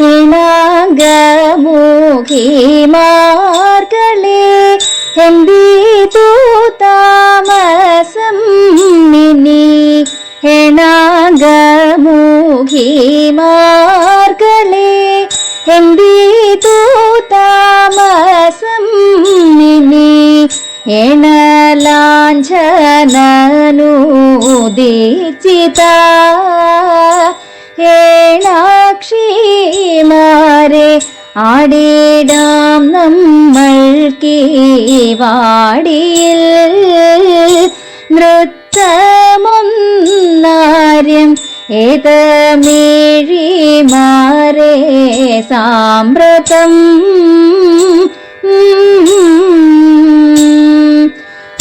ഇണാഗമൂഖിമാർകളെ എന്തിതു താമസം മിനി? ഇണാഗമൂഖിമാർകളെ എന്തിതു താമസം മിനി? എണലാഞ്ചനനുദിച്ചിത ഏണാക്ഷിമാരെ ആടിടാം നമ്മൾക്ക് വാടിയിൽ നൃത്തമൊന്നാര്യം ഏതമേഴിമാരെ സാമ്പ്രതം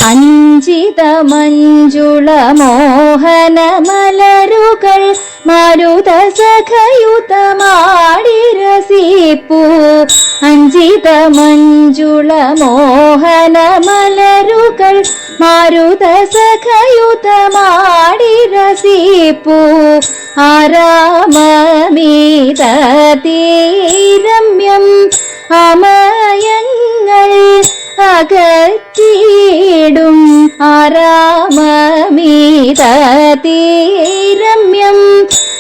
അഞ്ചിത മഞ്ജുള മോഹന സഖയുതമാടി രസിപ്പൂ. അഞ്ചിത മഞ്ജുള മോഹന മലരുകൾ മാരുത സഖയുതമാടി രസിപ്പൂ. ആരാമമീത തീരമ്യം അമയങ്ങൾ അകറ്റിയിടും. തീരമ്യം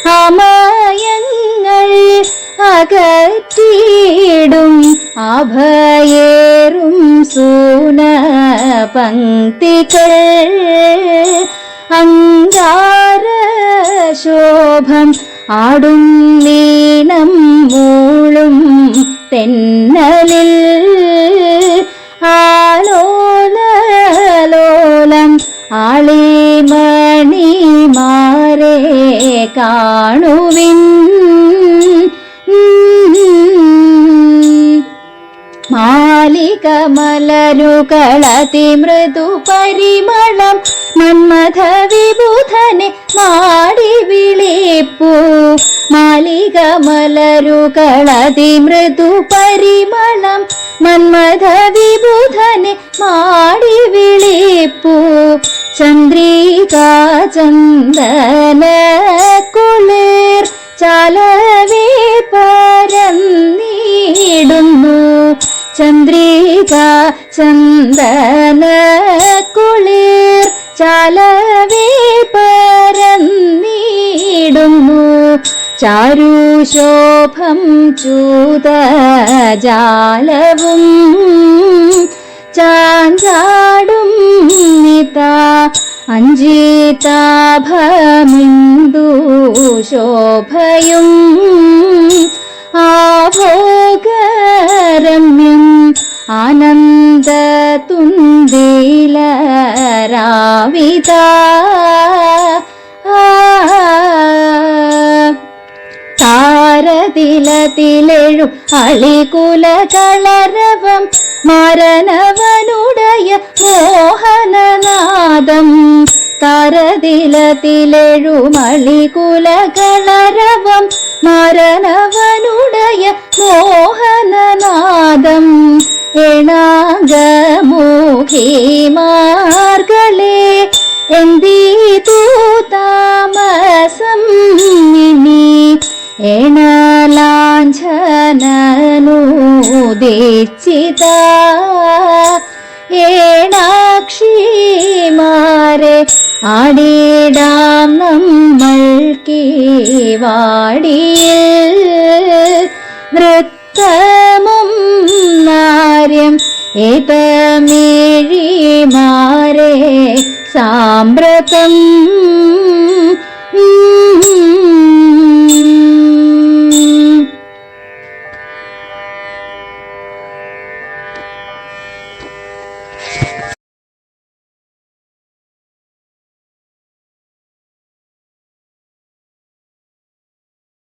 അമയങ്ങൾ അകറ്റിയിടും. അഭയേറും സൂന പങ്ക്തികൾ. അങ്കാരശോഭം ആടും നീണം മൂളും തെന്നലിൽ ആളിമണിമാരെ കാണുവിൻ. മാലിക മൃദു പരിമളം മന്മഥ വിബുധനെ മാടി വിളിപ്പൂ. മാലിക മലരുകളതി മൃദു പരിമളം മന്മഥ വിബുധനെ മാടി വിളിപ്പൂ. ചന്ദ്രിക ചന്ദന കുളിർ ചലവേ പരന്നിടുന്നു ചന്ദ്രിക ചന്ദന കുളിർ ചലവേ പരന്നിടുന്നു ചാരുശോഭം ചൂത ജാലവും ചാഞ്ചാടും നിത അഞ്ചിതാഭമിന്ദു ശോഭയും? ആഭോഗരമ്യം ആനന്ദ തുന്തിലരാവിത താരതിലതിലെഴും അളികുല കളരവം മരണവനുടയ താരതിലതിലെഴും കുലകളരവം കളരവം മരണവനുടയ മോഹനനാദം എണാഗമൂഖിമാർകളെ എന്തിതു താമസം ഇനി എണലാഞ്ചനനുദിച്ചിത ഏണാക്ഷിമാരെ ആടിടാം നമ്മൾ വാടിയിൽ നൃത്തമും നാര്യം ഏതമേഴിമാരെ സാമ്പ്രതം